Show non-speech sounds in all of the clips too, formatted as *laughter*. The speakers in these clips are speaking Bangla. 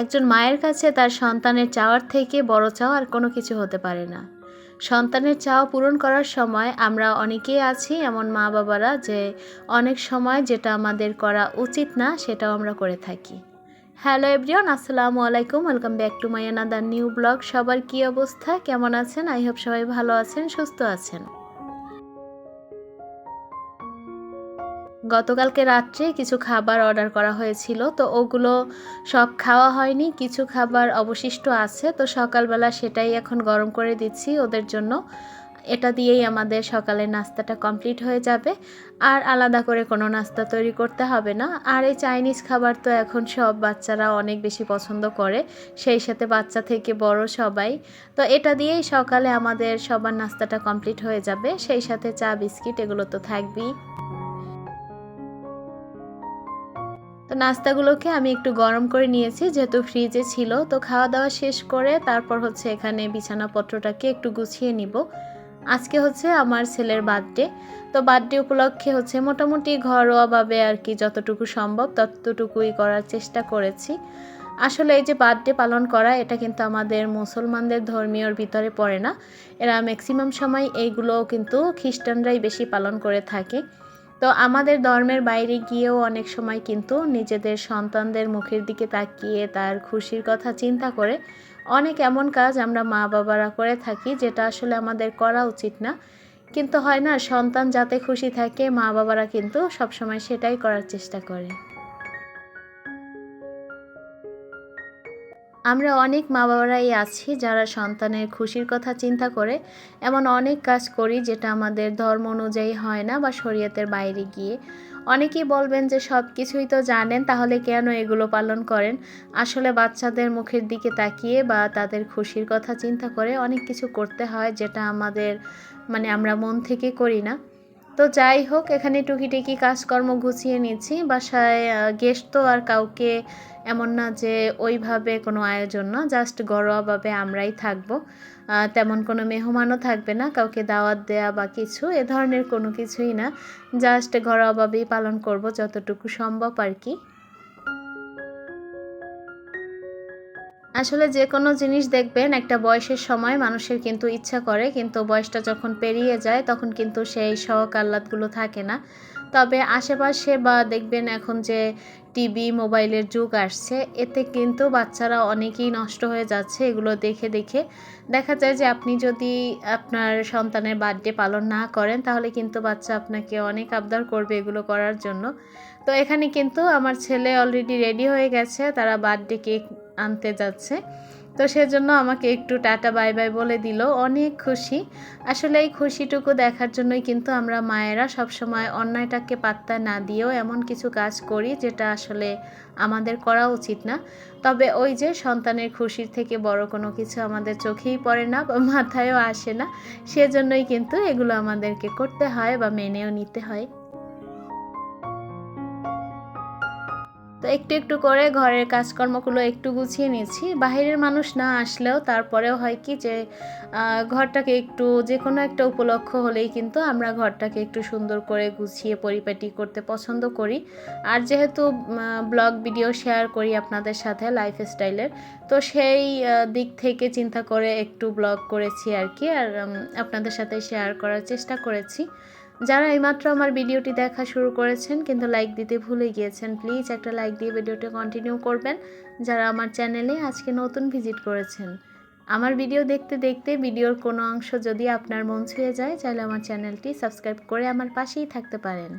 একজন মায়ের কাছে তার সন্তানের চাওয়ার থেকে বড় চাওয়া আর কোনো কিছু হতে পারে না। সন্তানের চাওয়া পূরণ করার সময় আমরা অনেকেই আছি, এমন মা বাবারা, যে অনেক সময় যেটা আমাদের করা উচিত না, সেটাও আমরা করে থাকি। হ্যালো এভরিওয়ান, আসসালামু আলাইকুম, welcome back to my another new blog. সবার কী অবস্থা? কেমন আছেন? আই হোপ সবাই ভালো আছেন, সুস্থ আছেন। গতকালকে রাত্রে কিছু খাবার অর্ডার করা হয়েছিল, তো ওগুলো সব খাওয়া হয়নি, কিছু খাবার অবশিষ্ট আছে, তো সকালবেলা সেটাই এখন গরম করে দিচ্ছি ওদের জন্য। এটা দিয়েই আমাদের সকালের নাস্তাটা কমপ্লিট হয়ে যাবে, আর আলাদা করে কোনো নাস্তা তৈরি করতে হবে না। আর এই চাইনিজ খাবার তো এখন সব বাচ্চারা অনেক বেশি পছন্দ করে, সেই সাথে বাচ্চা থেকে বড় সবাই। তো এটা দিয়েই সকালে আমাদের সবার নাস্তাটা কমপ্লিট হয়ে যাবে, সেই সাথে চা, বিস্কিট এগুলো তো থাকবেই। তো নাস্তাগুলোকে আমি একটু গরম করে নিয়েছি, যেহেতু ফ্রিজে ছিল। তো খাওয়া দাওয়া শেষ করে তারপর হচ্ছে এখানে বিছানাপত্রটাকে একটু গুছিয়ে নিব। আজকে হচ্ছে আমার ছেলের বার্থডে। তো বার্থডে উপলক্ষে হচ্ছে মোটামুটি ঘরোয়াভাবে আর কি যতটুকু সম্ভব ততটুকুই করার চেষ্টা করেছি। আসলে এই যে বার্থডে পালন করা, এটা কিন্তু আমাদের মুসলমানদের ধর্মীয়র ভিতরে পড়ে না। এরা ম্যাক্সিমাম সময় এইগুলো কিন্তু খ্রিস্টানরাই বেশি পালন করে থাকে। তো আমাদের ধর্মের বাইরে গিয়েও অনেক সময় কিন্তু নিজেদের সন্তানদের মুখের দিকে তাকিয়ে তার খুশির কথা চিন্তা করে অনেক এমন কাজ আমরা মা বাবারা করে থাকি যেটা আসলে আমাদের করা উচিত না। কিন্তু হয় না, সন্তান যাতে খুশি থাকে মা বাবারা কিন্তু সবসময় সেটাই করার চেষ্টা করে। আমরা অনেক মা বাবারাই আছি যারা সন্তানের খুশির কথা চিন্তা করে এমন অনেক কাজ করি যেটা আমাদের ধর্ম অনুযায়ী হয় না বা শরীয়তের বাইরে গিয়ে। অনেকেই বলবেন যে সব কিছুই তো জানেন, তাহলে কেন এগুলো পালন করেন? আসলে বাচ্চাদের মুখের দিকে তাকিয়ে বা তাদের খুশির কথা চিন্তা করে অনেক কিছু করতে হয় যেটা আমাদের মানে আমরা মন থেকে করি না। তো যাই হোক, এখানে টুকিটাকি কাজকর্ম গুছিয়ে নিচ্ছি। বাসায় গেস্ট তো আর কাউকে এমন না যে ওইভাবে কোনো আয়োজন না জাস্ট ঘরোয়াভাবে আমরাই থাকব। তেমন কোনো মেহমানও থাকবে না, কাউকে দাওয়াত দেয়া বা কিছু, এ ধরনের কোনো কিছুই না। জাস্ট ঘরোয়াভাবেই পালন করব যতটুকু সম্ভব আর কি। আসলে যে কোনো জিনিস দেখবেন, একটা বয়সের সময় মানুষের কিন্তু ইচ্ছা করে, কিন্তু বয়সটা যখন পেরিয়ে যায়, তখন কিন্তু সেই শখ আহ্লাদগুলো থাকে না। তবে আশেপাশে বা দেখবেন এখন যে টিভি, মোবাইলের যুগ আসছে, এতে কিন্তু বাচ্চারা অনেকেই নষ্ট হয়ে যাচ্ছে এগুলো দেখে দেখে। দেখা যায় যে আপনি যদি আপনার সন্তানের বার্থডে পালন না করেন, তাহলে কিন্তু বাচ্চা আপনাকে অনেক আবদার করবে এগুলো করার জন্য। তো এখানে কিন্তু আমার ছেলে অলরেডি রেডি হয়ে গেছে, তারা বার্থডে কেক আনতে যাচ্ছে। তো সেজন্য আমাকে একটু টাটা, বাই বাই বলে দিল। অনেক খুশি। আসলে এই খুশিটুকু দেখার জন্যই কিন্তু আমরা মায়েরা সবসময় অন্যায়টাকে পাত্তা না দিয়েও এমন কিছু কাজ করি যেটা আসলে আমাদের করা উচিত না। তবে ওই যে সন্তানের খুশির থেকে বড় কোনো কিছু আমাদের চোখেই পড়ে না বা মাথায়ও আসে না। সেজন্যই কিন্তু এগুলো আমাদেরকে করতে হয় বা মেনেও নিতে হয়। তো একটু একটু করে ঘরের কাজকর্মগুলো একটু গুছিয়ে নিয়েছি। বাইরের মানুষ না আসলেও তারপরেও হয় কি যে ঘরটাকে একটু যে কোনো একটা উপলক্ষ হলেই কিন্তু আমরা ঘরটাকে একটু সুন্দর করে গুছিয়ে পরিপাটি করতে পছন্দ করি। আর যেহেতু ব্লগ, ভিডিও শেয়ার করি আপনাদের সাথে লাইফ স্টাইলের তো সেই দিক থেকে চিন্তা করে একটু ব্লগ করেছি আর কি। আর আপনাদের সাথে শেয়ার করার চেষ্টা করেছি। যারা এইমাত্র আমার ভিডিওটি দেখা শুরু করেছেন, কিন্তু লাইক দিতে ভুলে গিয়েছেন প্লিজ একটা লাইক দিয়ে ভিডিওটি কন্টিনিউ করবেন। যারা আমার চ্যানেলে আজকে নতুন ভিজিট করেছেন, আমার ভিডিও দেখতে দেখতে ভিডিওর কোনো অংশ যদি আপনার মন ছুঁয়ে যায়, তাহলে আমার চ্যানেলটি সাবস্ক্রাইব করে আমার পাশেই থাকতে পারেন।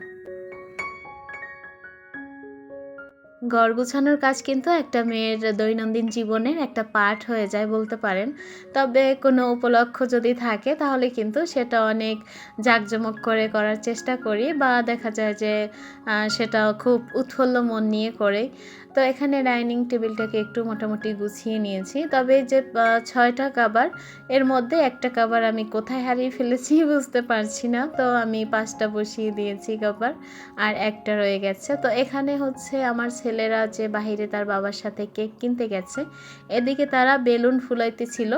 ঘর গুছানোর কাজ কিন্তু একটা মেয়ের দৈনন্দিন জীবনের একটা পার্ট হয়ে যায় বলতে পারেন। তবে কোনো উপলক্ষ যদি থাকে, তাহলে কিন্তু সেটা অনেক জাঁকজমক করে করার চেষ্টা করি বা দেখা যায় যে সেটা খুব উৎফুল্ল মন নিয়ে করে। তো এখানে ডাইনিং টেবিলটাকে একটু মোটামুটি গুছিয়ে নিয়েছি। তবে যে ছয়টা কাবার, এর মধ্যে একটা কাবার আমি কোথায় হারিয়ে ফেলেছি *laughs* বুঝতে পারছি না। তো আমি পাঁচটা বসিয়ে দিয়েছি কাবার, আর একটা রয়ে গেছে। তো এখানে হচ্ছে আমার ছেলেরা যে, বাহিরে তার বাবার সাথে কেক কিনতে গেছে, এদিকে তারা বেলুন ফুলাইতেছিল।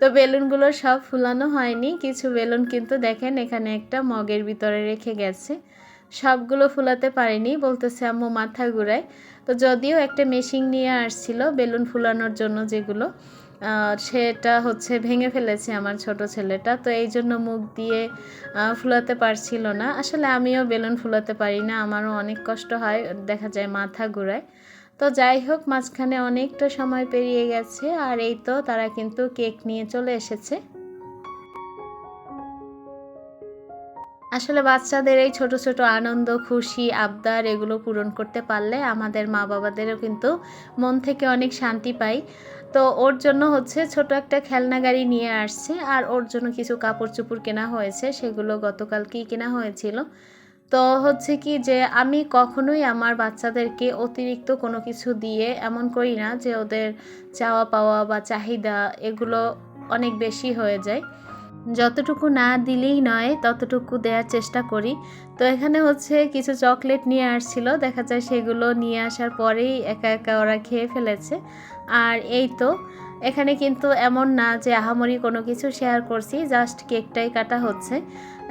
তো বেলুনগুলো সব ফুলানো হয়নি। কিছু বেলুন কিন্তু দেখেন এখানে একটা মগের ভিতরে রেখে গেছে। সবগুলো ফুলাতে পারেনি, বলতেছে আম্মু মাথা ঘুরায়। তো যদিও একটা মেশিন নিয়ে আসছিল বেলুন ফুলানোর জন্য যেগুলো সেটা হচ্ছে ভেঙে ফেলেছে আমার ছোট ছেলেটা। তো এই জন্য মুখ দিয়ে ফুলাতে পারছিল না। আসলে আমিও বেলুন ফুলাতে পারি না, আমারও অনেক কষ্ট হয়, দেখা যায় মাথা ঘুরায়। তো যাই হোক, মাঝখানে অনেকটা সময় পেরিয়ে গেছে, আর এই তো তারা কিন্তু কেক নিয়ে চলে এসেছে। আসলে বাচ্চাদের এই ছোট ছোট আনন্দ, খুশি, আবদার এগুলো পূরণ করতে পারলে আমাদের মা বাবাদেরও কিন্তু মন থেকে অনেক শান্তি পাই। তো ওর জন্য হচ্ছে ছোট একটা খেলনা গাড়ি নিয়ে আসছে আর ওর জন্য কিছু কাপড় চোপড় কেনা হয়েছে, সেগুলো গতকালকেই কেনা হয়েছিল। তো হচ্ছে কি যে আমি কখনোই আমার বাচ্চাদেরকে অতিরিক্ত কোনো কিছু দিয়ে এমন করি না যে ওদের চাওয়া পাওয়া বা চাহিদা এগুলো অনেক বেশি হয়ে যায়। যতটুকু না দিলেই নয়, ততটুকু দেওয়ার চেষ্টা করি। তো এখানে হচ্ছে কিছু চকলেট নিয়ে আসছিল, দেখা যায় সেগুলো নিয়ে আসার পরেই একা একা ওরা খেয়ে ফেলেছে। আর এই তো, এখানে কিন্তু এমন না যে আহামরি কোনো কিছু শেয়ার করছি জাস্ট কেকটাই কাটা হচ্ছে।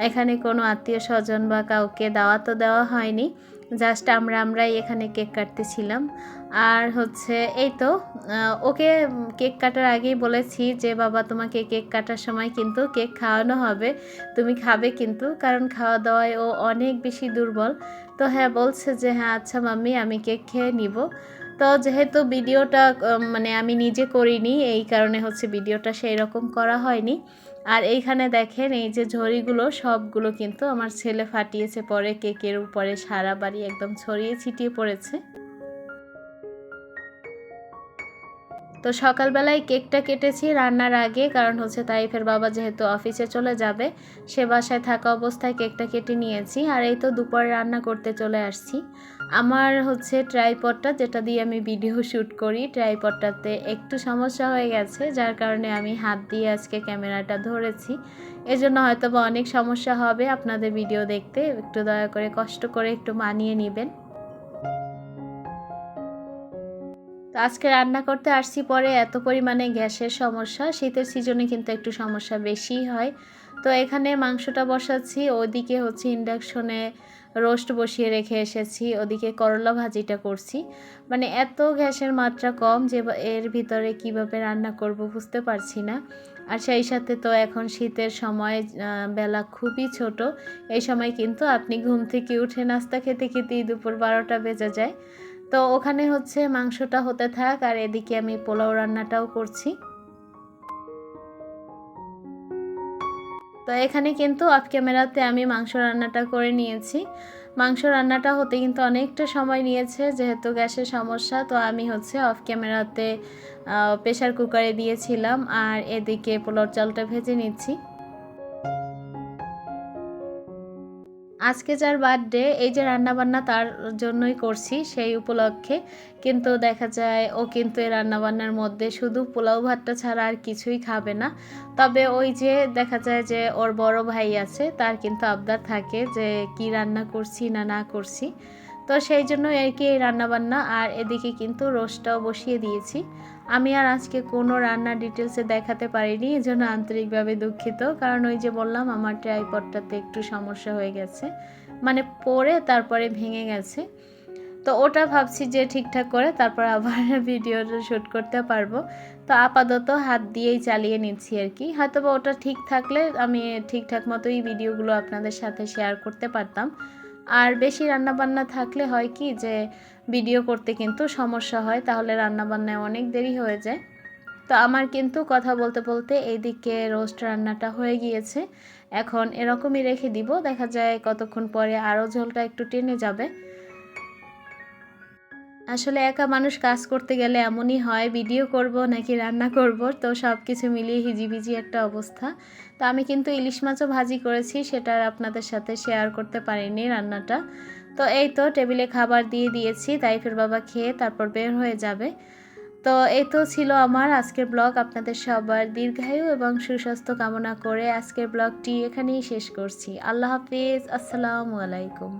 এখানে কোনো আত্মীয় স্বজন বা কাউকে দাওয়া তো দেওয়া হয়নি জাস্ট আমরা, আমরাই এখানে কেক কাটতেছিলাম। আর হচ্ছে এই তো ওকে কেক কাটার আগেই বলেছি যে, বাবা, তোমাকে কেক কাটার সময় কিন্তু কেক খাওয়ানো হবে, তুমি খাবে কিন্তু। কারণ খাওয়া দাওয়ায় ও অনেক বেশি দুর্বল। তো হ্যাঁ বলছে যে হ্যাঁ আচ্ছা মাম্মি, আমি কেক খেয়ে নিব। তো যেহেতু ভিডিওটা মানে আমি নিজে করিনি, এই কারণে হচ্ছে ভিডিওটা সেই রকম করা হয়নি। আর এইখানে দেখেন এই যে ঝড়িগুলো, সবগুলো কিন্তু আমার ছেলে ফাটিয়েছে। পরে কেকের উপরে সারা বাড়ি একদম ছড়িয়ে ছিটিয়ে পড়েছে। তো সকালবেলায় কেকটা কেটেছি রান্নার আগে, কারণ হচ্ছে তাইফের বাবা যেহেতু অফিসে চলে যাবে, সে বাসায় থাকা অবস্থায় কেকটা কেটে নিয়েছি। আর এই তো দুপুরে রান্না করতে চলে আসছি। আমার হচ্ছে ট্রাইপডটা, যেটা দিয়ে আমি ভিডিও শ্যুট করি, ট্রাইপডটাতে একটু সমস্যা হয়ে গেছে, যার কারণে আমি হাত দিয়ে আজকে ক্যামেরাটা ধরেছি। এজন্য হয়তো বা অনেক সমস্যা হবে আপনাদের ভিডিও দেখতে, একটু দয়া করে কষ্ট করে একটু মানিয়ে নেবেন। তো আজকে রান্না করতে আসছি পরে এত পরিমাণে গ্যাসের সমস্যা, শীতের সিজনে কিন্তু একটু সমস্যা বেশি হয়। তো এখানে মাংসটা বসাচ্ছি, ওদিকে হচ্ছে ইন্ডাকশনে রোস্ট বসিয়ে রেখে এসেছি, ওদিকে করলা ভাজিটা করছি। মানে এত গ্যাসের মাত্রা কম যে এর ভিতরে কীভাবে রান্না করব বুঝতে পারছি না। আর সেই সাথে তো এখন শীতের সময় বেলা খুবই ছোট, এই সময় কিন্তু আপনি ঘুম থেকে উঠে নাস্তা খেতে খেতেই দুপুর বারোটা বেজে যায়। তো ওখানে হচ্ছে মাংসটা হতে থাক, আর এদিকে আমি পোলাও রান্নাটাও করছি। তো এখানে কিন্তু অফ ক্যামেরাতে আমি মাংস রান্নাটা করে নিয়েছি। মাংস রান্নাটা হতে কিন্তু অনেকটা সময় নিয়েছে, যেহেতু গ্যাসের সমস্যা, তো আমি হচ্ছে অফ ক্যামেরাতে প্রেশার কুকারে দিয়েছিলাম আর এদিকে পোলাও চালটা ভেজে নিচ্ছি। আজকে যার বার্থডে এই যে রান্নাবান্না তার জন্যই করছি সেই উপলক্ষে। কিন্তু দেখা যায় ও কিন্তু এই রান্নাবান্নার মধ্যে শুধু পোলাও ভাতটা ছাড়া আর কিছুই খাবে না। তবে ওই যে দেখা যায় যে ওর বড় ভাই আছে, তার কিন্তু আবদার থাকে যে কি রান্না করছি না না করছি। তো সেই জন্য আর কি এই রান্নাবান্না আর এদিকে কিন্তু রোস্টটাও বসিয়ে দিয়েছি। আমি আর আজকে কোনো রান্না ডিটেলসে দেখাতে পারিনি এই জন্য আন্তরিকভাবে দুঃখিত। কারণ ওই যে বললাম, আমার ট্রাইপডটাতে একটু সমস্যা হয়ে গেছে। মানে পরে তারপরে ভেঙে গেছে। তো ওটা ভাবছি যে ঠিকঠাক করে তারপর আবার *laughs* ভিডিওটা শ্যুট করতে পারব। তো আপাতত হাত দিয়েই চালিয়ে নিচ্ছি আর কি। হয়তো বা ওটা ঠিক থাকলে আমি ঠিকঠাক মতোই ভিডিওগুলো আপনাদের সাথে শেয়ার করতে পারতাম। আর বেশি রান্নাবান্না থাকলে হয় কি যে, ভিডিও করতে কিন্তু সমস্যা হয়, তাহলে রান্নাবান্নায় অনেক দেরি হয়ে যায়। তো আমার কিন্তু কথা বলতে বলতে এইদিকে রোস্ট রান্নাটা হয়ে গিয়েছে। এখন এরকমই রেখে দিব, দেখা যায় কতক্ষণ পরে আরও ঝোলটা একটু টেনে যাবে। আসলে একা মানুষ কাজ করতে গেলে এমনই হয়, ভিডিও করব নাকি রান্না করব, তো সব কিছু মিলিয়ে হিজিবিজি একটা অবস্থা। তো আমি কিন্তু ইলিশ মাছও ভাজি করেছি, সেটা আপনাদের সাথে শেয়ার করতে পারিনি রান্নাটা। তো এই তো টেবিলে খাবার দিয়ে দিয়েছি, তাইফের বাবা খেয়ে তারপর বের হয়ে যাবে। তো এই তো ছিল আমার আজকের ব্লগ, আপনাদের সবার দীর্ঘায়ু এবং সুস্বাস্থ্য কামনা করে আজকের ব্লগটি এখানেই শেষ করছি। আল্লাহ হাফিজ, আসসালামু আলাইকুম।